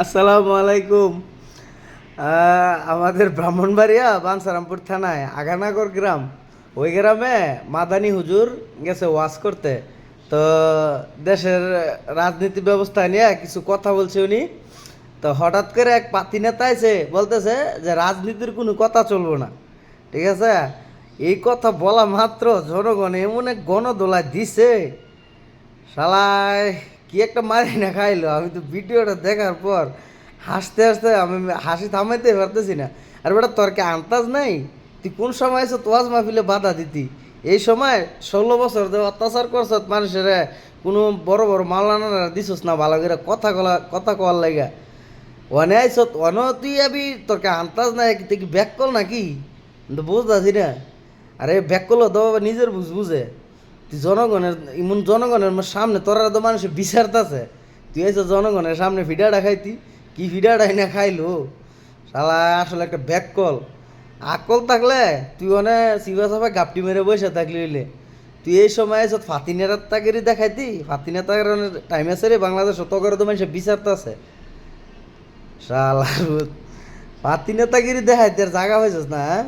আসসালামু আলাইকুম আমাদের ব্রাহ্মণবাড়িয়া বানসারামপুর থানায় আগানাগর গ্রাম। ওই গ্রামে মাদানি হুজুর গেছে ওয়াজ করতে। তো দেশের রাজনীতি ব্যবস্থা নিয়ে কিছু কথা বলছে উনি। তো হঠাৎ করে এক পাতি নেতা এসে বলতেছে যে, রাজনীতির কোনো কথা চলবো না। ঠিক আছে? এই কথা বলা মাত্র জনগণ এমন এক গণদোলা দিছে। শালায় কি একটা মারি না খাইলো? আমি তো ভিডিওটা দেখার পর হাসতে হাসতে আমি হাসি থামাইতে পারতেছি না। আর বেটা, তোর কি আন্তাজ নাই? তুই কোন সময় এসে তোয়াজ মাহফিলে বাধা দিতি? এই সময় ষোলো বছর ধরে অত্যাচার করছ মানুষের, কোনো বড় বড় মাওলানারা দিছস না ভালো করে কথা কলা, কথা কওয়ার লাগা ওনে আইস অন তুই আবি, তোর কি আন্তাজ নাই? তুই কি ব্যাক কল নাকি তো বুঝতেছি না। আরে ব্যাক করল তো নিজের বুঝ, বুঝে। জনগণের, ইমন জনগণের সামনে তোরা তো মানুষের বিচারতাছে তুই এসে জনগণের সামনে ভিডাটা খাইতি কি ভিডাটাই না খাইলো? শালা, আসলে একটা ব্যাক কল। আকল থাকলে তুই অনে শিবা সবাই গাপটি মেরে বসে থাকলি হইলে। তুই এই সময় এসে ফাতি নেতাগিরি দেখাইতি? ফাতি নেতাগের টাইম আছে রে বাংলাদেশ তো করে তো মানুষের বিচারতাছে ভূত। পাতি নেতাগিরি দেখাই তোর জায়গা হয়েছিস না হ্যাঁ?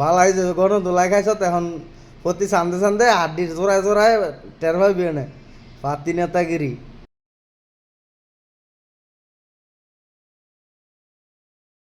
ভালো হয়েছে গণ দোলাই খাইছ এখন প্রতি সান্দে সান্দে হাড্ডির জোড়ায় জোড়ায় টের ভাবি না পাতি নেতাগিরি।